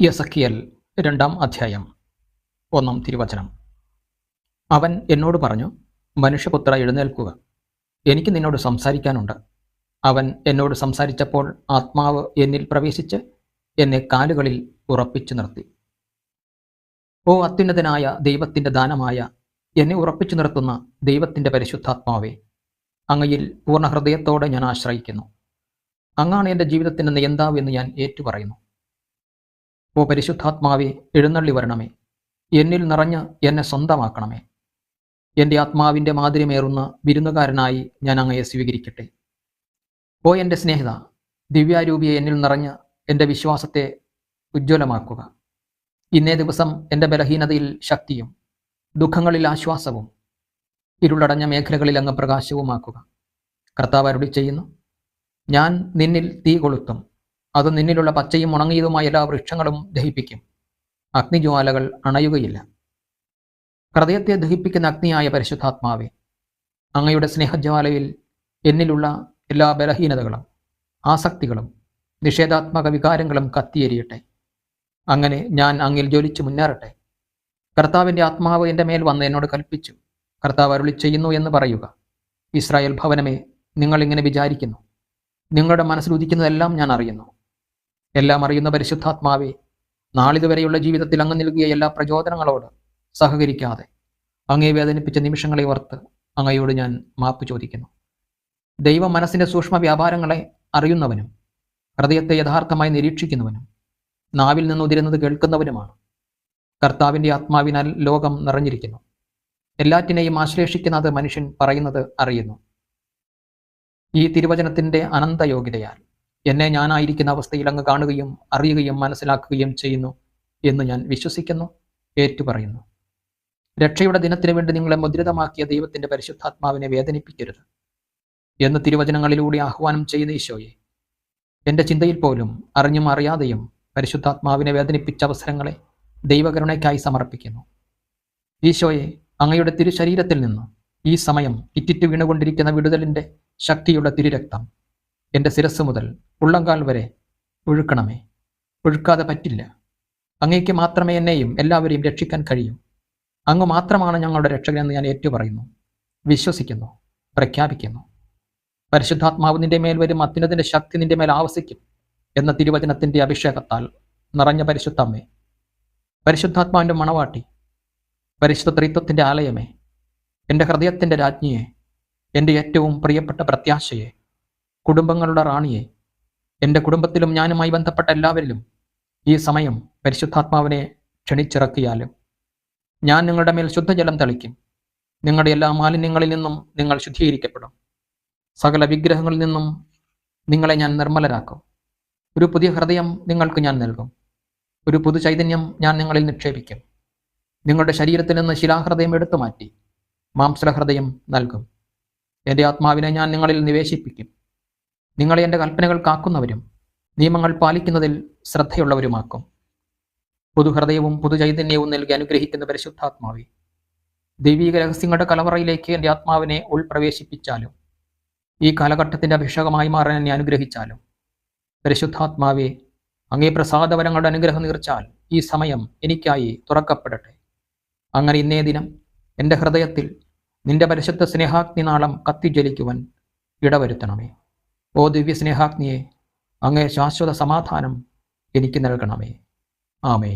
യസക്കിയൽ രണ്ടാം അധ്യായം ഒന്നാം തിരുവചനം. അവൻ എന്നോട് പറഞ്ഞു മനുഷ്യപുത്ര എഴുന്നേൽക്കുക. എനിക്ക് നിന്നോട് സംസാരിക്കാനുണ്ട്. അവൻ എന്നോട് സംസാരിച്ചപ്പോൾ ആത്മാവ് എന്നിൽ പ്രവേശിച്ച് എന്നെ കാലുകളിൽ ഉറപ്പിച്ചു നിർത്തി. ഓ അത്യുന്നതനായ ദൈവത്തിന്റെ ദാനമായ എന്നെ ഉറപ്പിച്ചു നിർത്തുന്ന ദൈവത്തിന്റെ പരിശുദ്ധാത്മാവേ അങ്ങയിൽ പൂർണ ഹൃദയത്തോടെ ഞാൻ ആശ്രയിക്കുന്നു. അങ്ങാണ് എന്റെ ജീവിതത്തിന്റെ നിയന്താവ് എന്ന് ഞാൻ ഏറ്റുപറയുന്നു. ഓ പരിശുദ്ധാത്മാവെ എഴുന്നള്ളി വരണമേ. എന്നിൽ നിറഞ്ഞ് എന്നെ സ്വന്തമാക്കണമേ. എന്റെ ആത്മാവിന്റെ മാതിരിമേറുന്ന വിരുന്നുകാരനായി ഞാൻ അങ്ങയെ സ്വീകരിക്കട്ടെ. ഓ എന്റെ സ്നേഹിത ദിവ്യാരൂപിയെ എന്നിൽ നിറഞ്ഞ് എന്റെ വിശ്വാസത്തെ ഉജ്ജ്വലമാക്കുക. ഇന്നേ ദിവസം എന്റെ ബലഹീനതയിൽ ശക്തിയും ദുഃഖങ്ങളിൽ ആശ്വാസവും ഇരുളടഞ്ഞ മേഖലകളിൽ അങ്ങ് പ്രകാശവുമാക്കുക. കർത്താവ് അരുളി ചെയ്യുന്നു ഞാൻ നിന്നിൽ തീ കൊളുത്തും അത് നിന്നിലുള്ള പച്ചയും ഉണങ്ങിയതുമായ എല്ലാ വൃക്ഷങ്ങളും ദഹിപ്പിക്കും. അഗ്നിജ്വാലകൾ അണയുകയില്ല. ഹൃദയത്തെ ദഹിപ്പിക്കുന്ന അഗ്നിയായ പരിശുദ്ധാത്മാവെ അങ്ങയുടെ സ്നേഹജ്വാലയിൽ എന്നിലുള്ള എല്ലാ ബലഹീനതകളും ആസക്തികളും നിഷേധാത്മക വികാരങ്ങളും കത്തിയെരിയട്ടെ. അങ്ങനെ ഞാൻ അങ്ങിൽ ജ്വലിച്ചു മുന്നേറട്ടെ. കർത്താവിന്റെ ആത്മാവ് എന്റെ മേൽ വന്ന് എന്നോട് കൽപ്പിച്ചു. കർത്താവ് അരുളി ചെയ്യുന്നു എന്ന് പറയുക. ഇസ്രായേൽ ഭവനമേ നിങ്ങൾ ഇങ്ങനെ വിചാരിക്കുന്നു. നിങ്ങളുടെ മനസ്സിൽ ഉദിക്കുന്നതെല്ലാം ഞാൻ അറിയുന്നു. എല്ലാം അറിയുന്ന പരിശുദ്ധാത്മാവെ നാളിതുവരെയുള്ള ജീവിതത്തിൽ അങ്ങ് നൽകിയ എല്ലാ പ്രചോദനങ്ങളോട് സഹകരിക്കാതെ അങ്ങേ വേദനിപ്പിച്ച നിമിഷങ്ങളെ ഓർത്ത് അങ്ങയോട് ഞാൻ മാപ്പ് ചോദിക്കുന്നു. ദൈവ മനസ്സിന്റെ സൂക്ഷ്മ വ്യാപാരങ്ങളെ അറിയുന്നവനും ഹൃദയത്തെ യഥാർത്ഥമായി നിരീക്ഷിക്കുന്നവനും നാവിൽ നിന്ന് ഉതിരുന്നത് കേൾക്കുന്നവനുമാണ്. കർത്താവിന്റെ ആത്മാവിനാൽ ലോകം നിറഞ്ഞിരിക്കുന്നു. എല്ലാറ്റിനെയും ആശ്ലേഷിക്കുന്നത് മനുഷ്യൻ പറയുന്നത് അറിയുന്നു. ഈ തിരുവചനത്തിന്റെ അനന്തയോഗ്യതയാൽ എന്നെ ഞാനായിരിക്കുന്ന അവസ്ഥയിൽ അങ്ങ് കാണുകയും അറിയുകയും മനസ്സിലാക്കുകയും ചെയ്യുന്നു എന്ന് ഞാൻ വിശ്വസിക്കുന്നു ഏറ്റുപറയുന്നു. രക്ഷയുടെ ദിനത്തിന് വേണ്ടി നിങ്ങളെ മുദ്രിതമാക്കിയ ദൈവത്തിന്റെ പരിശുദ്ധാത്മാവിനെ വേദനിപ്പിക്കരുത് എന്ന് തിരുവചനങ്ങളിലൂടെ ആഹ്വാനം ചെയ്യുന്ന ഈശോയെ. എന്റെ ചിന്തയിൽ പോലും അറിഞ്ഞും അറിയാതെയും പരിശുദ്ധാത്മാവിനെ വേദനിപ്പിച്ച അവസരങ്ങളെ ദൈവകരുണയ്ക്കായി സമർപ്പിക്കുന്നു. ഈശോയെ അങ്ങയുടെ തിരുശരീരത്തിൽ നിന്ന് ഈ സമയം ഇറ്റിറ്റ് വീണുകൊണ്ടിരിക്കുന്ന വിടുതലിന്റെ ശക്തിയുടെ തിരുരക്തം എന്റെ ശിരസ് മുതൽ ഉള്ളങ്കാൽ വരെ ഒഴുക്കണമേ. ഒഴുക്കാതെ പറ്റില്ല. അങ്ങേക്ക് മാത്രമേ എന്നെയും എല്ലാവരെയും രക്ഷിക്കാൻ കഴിയൂ. അങ്ങ് മാത്രമാണ് ഞങ്ങളുടെ രക്ഷകനെന്ന് ഞാൻ ഏറ്റുപറയുന്നു. വിശ്വസിക്കുന്നു. പ്രഖ്യാപിക്കുന്നു. പരിശുദ്ധാത്മാവ് നിന്റെ മേൽ വരും അത്യുന്നതിന്റെ ശക്തി നിന്റെ മേൽ ആവസിക്കും എന്ന തിരുവചനത്തിന്റെ അഭിഷേകത്താൽ നിറഞ്ഞ പരിശുദ്ധമ്മേ. പരിശുദ്ധാത്മാവിന്റെ മണവാട്ടി പരിശുദ്ധ ത്രിത്വത്തിന്റെ ആലയമേ. എന്റെ ഹൃദയത്തിന്റെ രാജ്ഞിയെ എന്റെ ഏറ്റവും പ്രിയപ്പെട്ട പ്രത്യാശയെ കുടുംബങ്ങളുടെ റാണിയെ എന്റെ കുടുംബത്തിലും ഞാനുമായി ബന്ധപ്പെട്ട എല്ലാവരിലും ഈ സമയം പരിശുദ്ധാത്മാവിനെ ക്ഷണിച്ചിറക്കിയാലും ഞാൻ നിങ്ങളുടെ മേൽ ശുദ്ധജലം തളിക്കും. നിങ്ങളുടെ എല്ലാ മാലിന്യങ്ങളിൽ നിന്നും നിങ്ങൾ ശുദ്ധീകരിക്കപ്പെടും. സകല വിഗ്രഹങ്ങളിൽ നിന്നും നിങ്ങളെ ഞാൻ നിർമ്മലരാക്കും. ഒരു പുതിയ ഹൃദയം നിങ്ങൾക്ക് ഞാൻ നൽകും. ഒരു പുതു ചൈതന്യം ഞാൻ നിങ്ങളിൽ നിക്ഷേപിക്കും. നിങ്ങളുടെ ശരീരത്തിൽ നിന്ന് ശിലാഹൃദയം എടുത്തു മാറ്റി മാംസഹൃദയം നൽകും. എന്റെ ആത്മാവിനെ ഞാൻ നിങ്ങളിൽ നിവേശിപ്പിക്കും. നിങ്ങളെ എന്റെ കൽപ്പനകൾ കാക്കുന്നവരും നിയമങ്ങൾ പാലിക്കുന്നതിൽ ശ്രദ്ധയുള്ളവരുമാക്കും. പുതുഹൃദയവും പുതുചൈതന്യവും നൽകി അനുഗ്രഹിക്കുന്ന പരിശുദ്ധാത്മാവി ദൈവീക രഹസ്യങ്ങളുടെ കലവറയിലേക്ക് എന്റെ ആത്മാവിനെ ഉൾപ്രവേശിപ്പിച്ചാലും ഈ കാലഘട്ടത്തിന്റെ അഭിഷേകമായി മാറാൻ എന്നെ അനുഗ്രഹിച്ചാലും പരിശുദ്ധാത്മാവെ അങ്ങേ പ്രസാദവരങ്ങളുടെ അനുഗ്രഹം നീർച്ചാൽ ഈ സമയം എനിക്കായി തുറക്കപ്പെടട്ടെ. അങ്ങനെ ഇന്നേ ദിനം എന്റെ ഹൃദയത്തിൽ നിന്റെ പരിശുദ്ധ സ്നേഹാഗ്നിനാളം കത്തിജ്വലിക്കുവാൻ ഇടവരുത്തണമേ. ഓ ദിവ്യ സ്നേഹാഗ്നിയെ അങ്ങേ ശാശ്വത സമാധാനം എനിക്ക് നൽകണമേ. ആമേ